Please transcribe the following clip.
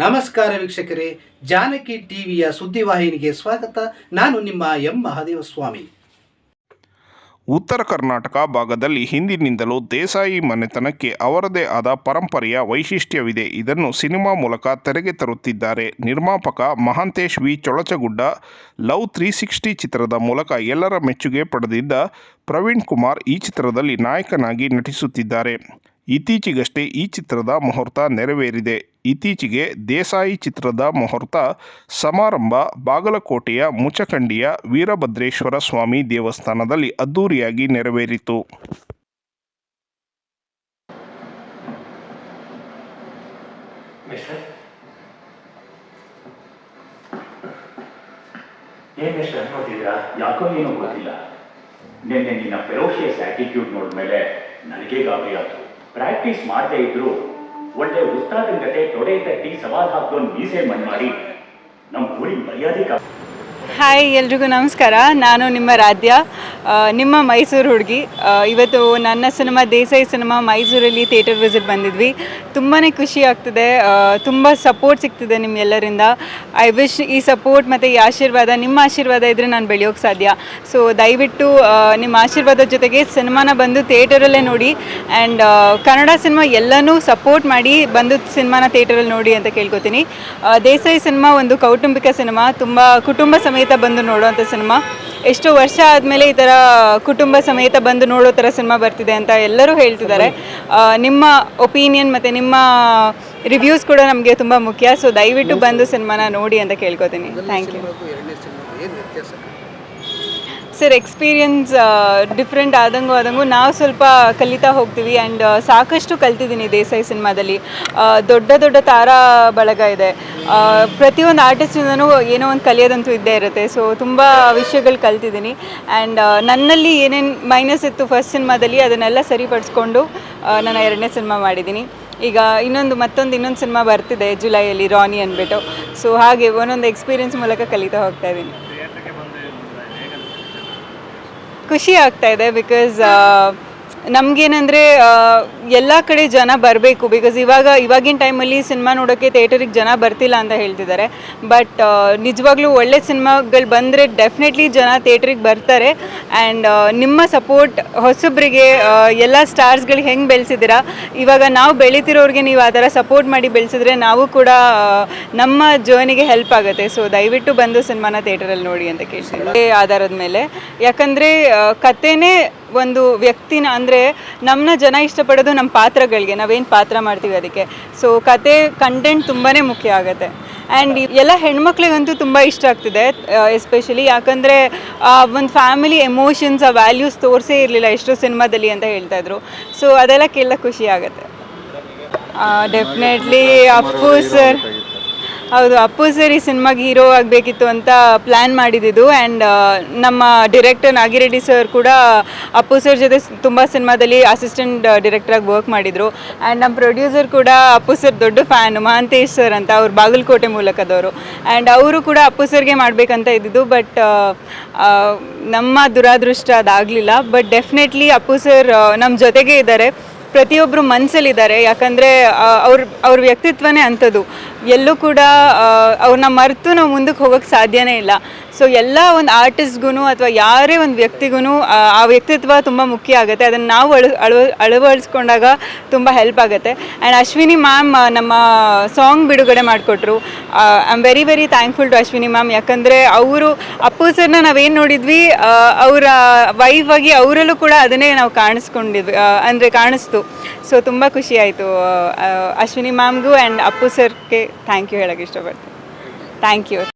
ನಮಸ್ಕಾರ ವೀಕ್ಷಕರೇ, ಜಾನಕಿ ಟಿವಿಯ ಸುದ್ದಿವಾಹಿನಿಗೆ ಸ್ವಾಗತ. ನಾನು ನಿಮ್ಮ ಎಂ. ಮಹಾದೇವ ಸ್ವಾಮಿ ಉತ್ತರ ಕರ್ನಾಟಕ ಭಾಗದಲ್ಲಿ ಹಿಂದಿನಿಂದಲೂ ದೇಸಾಯಿ ಮನೆತನಕ್ಕೆ ಅವರದೇ ಆದ ಪರಂಪರೆಯ ವೈಶಿಷ್ಟ್ಯವಿದೆ. ಇದನ್ನು ಸಿನಿಮಾ ಮೂಲಕ ತೆರೆಗೆ ತರುತ್ತಿದ್ದಾರೆ. ನಿರ್ಮಾಪಕ Mahantesh V. Cholachagudda, love three sixty ಚಿತ್ರದ ಮೂಲಕ ಎಲ್ಲರ ಮೆಚ್ಚುಗೆ ಪಡೆದಿದ್ದ ಪ್ರವೀಣ್ ಕುಮಾರ್ ಈ ಚಿತ್ರದಲ್ಲಿ ನಾಯಕನಾಗಿ ನಟಿಸುತ್ತಿದ್ದಾರೆ. ಇತ್ತೀಚೆಗಷ್ಟೇ ಈ ಚಿತ್ರದ ಮುಹೂರ್ತ ನೆರವೇರಿದೆ. ಇತ್ತೀಚೆಗೆ ದೇಸಾಯಿ ಚಿತ್ರದ ಮುಹೂರ್ತ ಸಮಾರಂಭ ಬಾಗಲಕೋಟೆಯ ಮುಚಖಂಡಿಯ ವೀರಭದ್ರೇಶ್ವರ ಸ್ವಾಮಿ ದೇವಸ್ಥಾನದಲ್ಲಿ ಅದ್ದೂರಿಯಾಗಿ ನೆರವೇರಿತು. ಯಾಕೋ ಏನೂ ಗೊತ್ತಿಲ್ಲ. ನಿನ್ನೆ ನಿನ್ನ ಫೆರೋಷಿಯಸ್ ಆಟಿಟ್ಯೂಡ್ ನೋಡಿದ್ಮೇಲೆ ನನಗೆ ಗಾಬರಿ ಆಯ್ತು. ಪ್ರಾಕ್ಟೀಸ್ ಮಾಡದೇ ಇದ್ರು, ಒಳ್ಳೆ ಉಸ್ತಾದನ ಜೊತೆ ತೊಡೆ ತಟ್ಟಿ ಸವಾಲ್ ಹಾಕೊಂಡು ಮೀಸೆ ಮಣ್ಣು ಮಾಡಿ ನಮ್ಮ ಕೂಡಿ ಮರ್ಯಾದೆ ಹಾಯ್ ಎಲ್ರಿಗೂ ನಮಸ್ಕಾರ. ನಾನು ನಿಮ್ಮ ರಾಧ್ಯ. ನಿಮ್ಮ ಮೈಸೂರು ಹುಡುಗಿ. ಇವತ್ತು ನನ್ನ ಸಿನಿಮಾ, ದೇಸಾಯಿ ಸಿನಿಮಾ ಮೈಸೂರಲ್ಲಿ ಥಿಯೇಟರ್ ವಿಸಿಟ್ ಬಂದಿದ್ವಿ. ತುಂಬಾ ಖುಷಿ ಆಗ್ತಿದೆ. ತುಂಬ ಸಪೋರ್ಟ್ ಸಿಗ್ತಿದೆ ನಿಮ್ಮೆಲ್ಲರಿಂದ. ಐ ವಿಶ್ ಈ ಸಪೋರ್ಟ್ ಮತ್ತು ಈ ಆಶೀರ್ವಾದ, ನಿಮ್ಮ ಆಶೀರ್ವಾದ ಇದ್ದರೆ ನಾನು ಬೆಳೆಯೋಕ್ಕೆ ಸಾಧ್ಯ. ಸೊ ದಯವಿಟ್ಟು ನಿಮ್ಮ ಆಶೀರ್ವಾದದ ಜೊತೆಗೆ ಸಿನಿಮಾನ ಬಂದು ಥಿಯೇಟರಲ್ಲೇ ನೋಡಿ ಆ್ಯಂಡ್ ಕನ್ನಡ ಸಿನಿಮಾ ಎಲ್ಲನೂ ಸಪೋರ್ಟ್ ಮಾಡಿ ಬಂದು ಸಿನಿಮಾನ ಥಿಯೇಟರಲ್ಲಿ ನೋಡಿ ಅಂತ ಕೇಳ್ಕೊತೀನಿ. ದೇಸಾಯಿ ಸಿನಿಮಾ ಒಂದು ಕೌಟುಂಬಿಕ ಸಿನಿಮಾ. ತುಂಬ ಕುಟುಂಬ ಸಮೇತ ಬಂದು ನೋಡುವಂಥ ಸಿನಿಮಾ. ಎಷ್ಟು ವರ್ಷ ಆದಮೇಲೆ ಈ ಥರ ಕುಟುಂಬ ಸಮೇತ ಬಂದು ನೋಡೋ ಥರ ಸಿನಿಮಾ ಬರ್ತಿದೆ ಅಂತ ಎಲ್ಲರೂ ಹೇಳ್ತಿದ್ದಾರೆ. ನಿಮ್ಮ ಒಪಿನಿಯನ್ ಮತ್ತು ನಿಮ್ಮ ರಿವ್ಯೂಸ್ ಕೂಡ ನಮಗೆ ತುಂಬ ಮುಖ್ಯ. ಸೊ ದಯವಿಟ್ಟು ಬಂದು ಸಿನಿಮಾನ ನೋಡಿ ಅಂತ ಕೇಳ್ಕೊತೀನಿ. Thank you sir experience different ಆದಂಗೂ ಆದಂಗೂ ನಾವು ಸ್ವಲ್ಪ ಕಲಿತಾ ಹೋಗ್ತೀವಿ ಆ್ಯಂಡ್ ಸಾಕಷ್ಟು ಕಲ್ತಿದ್ದೀನಿ ದೇಸಾಯಿ ಸಿನಿಮಾದಲ್ಲಿ. ದೊಡ್ಡ ದೊಡ್ಡ ತಾರಾ ಬಳಗ ಇದೆ. ಪ್ರತಿಯೊಂದು ಆರ್ಟಿಸ್ಟಿಂದನೂ ಏನೋ ಒಂದು ಕಲಿಯೋದಂತೂ ಇದ್ದೇ ಇರುತ್ತೆ. ಸೊ ತುಂಬ ವಿಷಯಗಳು ಕಲ್ತಿದ್ದೀನಿ. ಆ್ಯಂಡ್ ನನ್ನಲ್ಲಿ ಏನೇನು ಮೈನಸ್ ಇತ್ತು ಫಸ್ಟ್ ಸಿನಿಮಾದಲ್ಲಿ ಅದನ್ನೆಲ್ಲ ಸರಿಪಡಿಸ್ಕೊಂಡು ನಾನು ಎರಡನೇ ಸಿನಿಮಾ ಮಾಡಿದ್ದೀನಿ. ಈಗ ಇನ್ನೊಂದು ಮತ್ತೊಂದು ಇನ್ನೊಂದು ಸಿನಿಮಾ ಬರ್ತಿದೆ ಜುಲೈಯಲ್ಲಿ ರಾನಿ ಅಂದ್ಬಿಟ್ಟು ಸೊ ಹಾಗೆ ಒಂದೊಂದು ಎಕ್ಸ್ಪೀರಿಯನ್ಸ್ ಮೂಲಕ ಕಲಿತಾ ಹೋಗ್ತಾ ಇದ್ದೀನಿ. ಖುಷಿ ಆಗ್ತಾ ಇದೆ ಬಿಕಾಸ್ ನಮಗೇನಂದರೆ ಎಲ್ಲ ಕಡೆ ಜನ ಬರಬೇಕು ಬಿಕಾಸ್ ಇವಾಗ, ಇವಾಗಿನ ಟೈಮಲ್ಲಿ ಸಿನಿಮಾ ನೋಡೋಕ್ಕೆ ಥಿಯೇಟರಿಗೆ ಜನ ಬರ್ತಿಲ್ಲ ಅಂತ ಹೇಳ್ತಿದ್ದಾರೆ. ಬಟ್ ನಿಜವಾಗ್ಲೂ ಒಳ್ಳೆ ಸಿನಿಮಾಗಳು ಬಂದರೆ ಡೆಫಿನೆಟ್ಲಿ ಜನ ಥಿಯೇಟ್ರಿಗೆ ಬರ್ತಾರೆ. ಆ್ಯಂಡ್ ನಿಮ್ಮ ಸಪೋರ್ಟ್ ಹೊಸಬ್ರಿಗೆ ಎಲ್ಲ ಸ್ಟಾರ್ಸ್ಗಳಿಗೆ ಹೆಂಗೆ ಬೆಳೆಸಿದ್ದೀರಾ? ಇವಾಗ ನಾವು ಬೆಳೀತಿರೋರಿಗೆ ನೀವು ಆ ಥರ ಸಪೋರ್ಟ್ ಮಾಡಿ ಬೆಳೆಸಿದ್ರೆ ನಾವು ಕೂಡ ನಮ್ಮ ಜರ್ನಿಗೆ ಹೆಲ್ಪ್ ಆಗುತ್ತೆ. ಸೊ ದಯವಿಟ್ಟು ಬಂದು ಸಿನಿಮಾನ ಥಿಯೇಟರಲ್ಲಿ ನೋಡಿ ಅಂತ ಕೇಳ್ತೀನಿ. ಆಧಾರದ ಮೇಲೆ. ಯಾಕಂದರೆ ಕಥೆನೇ ಒಂದು ವ್ಯಕ್ತಿನ, ಅಂದರೆ ನಮ್ಮನ್ನ ಜನ ಇಷ್ಟಪಡೋದು ನಮ್ಮ ಪಾತ್ರಗಳಿಗೆ, ನಾವೇನು ಪಾತ್ರ ಮಾಡ್ತೀವಿ ಅದಕ್ಕೆ. ಸೊ ಕತೆ ಕಂಟೆಂಟ್ ತುಂಬಾ ಮುಖ್ಯ ಆಗುತ್ತೆ. ಆ್ಯಂಡ್ ಎಲ್ಲ ಹೆಣ್ಮಕ್ಳಿಗಂತೂ ತುಂಬ ಇಷ್ಟ ಆಗ್ತಿದೆ ಎಸ್ಪೆಷಲಿ ಯಾಕಂದರೆ ಒಂದು ಫ್ಯಾಮಿಲಿ ಎಮೋಷನ್ಸ್ ಆ ವ್ಯಾಲ್ಯೂಸ್ ತೋರಿಸೇ ಇರಲಿಲ್ಲ ಎಷ್ಟೋ ಸಿನಿಮಾದಲ್ಲಿ ಅಂತ ಹೇಳ್ತಾ ಇದ್ರು. ಸೊ ಅದೆಲ್ಲ ಕೇಳ ಖುಷಿ ಆಗುತ್ತೆ. ಡೆಫಿನೆಟ್ಲಿ ಅಪ್ಪು ಸರ್ ಹೌದು ಅಪ್ಪು ಸರ್ ಸಿನಿಮಾಗೆ ಹೀರೋ ಆಗಬೇಕಿತ್ತು ಅಂತ ಪ್ಲ್ಯಾನ್ ಮಾಡಿದ್ದು ಆ್ಯಂಡ್ ನಮ್ಮ ಡಿರೆಕ್ಟರ್ ನಾಗಿರೆಡ್ಡಿ ಸರ್ ಕೂಡ ಅಪ್ಪು ಸರ್ ಜೊತೆ ತುಂಬ ಸಿನಿಮಾದಲ್ಲಿ ಅಸಿಸ್ಟೆಂಟ್ ಡಿರೆಕ್ಟ್ರಾಗಿ ವರ್ಕ್ ಮಾಡಿದರು. ಆ್ಯಂಡ್ ನಮ್ಮ ಪ್ರೊಡ್ಯೂಸರ್ ಕೂಡ ಅಪ್ಪು ಸರ್ ದೊಡ್ಡ ಫ್ಯಾನ್ ಮಹಾಂತೇಶ್ ಸರ್ ಅಂತ ಅವ್ರು ಬಾಗಲಕೋಟೆ ಮೂಲಕದವರು. ಆ್ಯಂಡ್ ಅವರು ಕೂಡ ಅಪ್ಪು ಸರ್ಗೆ ಮಾಡಬೇಕಂತ ಇದ್ದಿದ್ದು ಬಟ್ ನಮ್ಮ ದುರಾದೃಷ್ಟ ಅದಾಗಲಿಲ್ಲ. ಬಟ್ ಡೆಫಿನೆಟ್ಲಿ ಅಪ್ಪು ಸರ್ ನಮ್ಮ ಜೊತೆಗೆ ಇದ್ದಾರೆ. ಪ್ರತಿಯೊಬ್ಬರು ಮನಸ್ಸಲ್ಲಿದ್ದಾರೆ ಯಾಕಂದರೆ ಅವ್ರ ಅವ್ರ ವ್ಯಕ್ತಿತ್ವನೇ ಅಂಥದ್ದು. ಎಲ್ಲೂ ಕೂಡ ಅವ್ರನ್ನ ಮರೆತು ನಾವು ಮುಂದಕ್ಕೆ ಹೋಗೋಕ್ಕೆ ಸಾಧ್ಯನೇ ಇಲ್ಲ. ಸೊ ಎಲ್ಲ ಒಂದು ಆರ್ಟಿಸ್ಟ್ಗೂ ಅಥವಾ ಯಾರೇ ಒಂದು ವ್ಯಕ್ತಿಗೂ ಆ ವ್ಯಕ್ತಿತ್ವ ತುಂಬ ಮುಖ್ಯ ಆಗುತ್ತೆ. ಅದನ್ನು ನಾವು ಅಳ ಅಳವ ಅಳವಡಿಸ್ಕೊಂಡಾಗ ತುಂಬ ಹೆಲ್ಪ್ ಆಗುತ್ತೆ. ಆ್ಯಂಡ್ ಅಶ್ವಿನಿ ಮ್ಯಾಮ್ ನಮ್ಮ ಸಾಂಗ್ ಬಿಡುಗಡೆ ಮಾಡಿಕೊಟ್ರು. I am very very thankful to Ashwini ma'am ಯಾಕಂದರೆ ಅವರು, ಅಪ್ಪು ಸರ್ನ ನಾವೇನು ನೋಡಿದ್ವಿ ಅವರ ವೈಫ್ ಆಗಿ ಅವರಲ್ಲೂ ಕೂಡ ಅದನ್ನೇ ನಾವು ಕಾಣಿಸ್ಕೊಂಡಿದ್ವಿ ಅಂದರೆ ಕಾಣಿಸ್ತು. ಸೊ ತುಂಬ ಖುಷಿಯಾಯಿತು ಅಶ್ವಿನಿ ಮ್ಯಾಮ್ಗೂ ಆ್ಯಂಡ್ ಅಪ್ಪು ಸರ್ಗೆ. ಥ್ಯಾಂಕ್ ಯು ಹೇಳೋಕ್ಕೆ ಇಷ್ಟಪಡ್ತೀನಿ. Thank you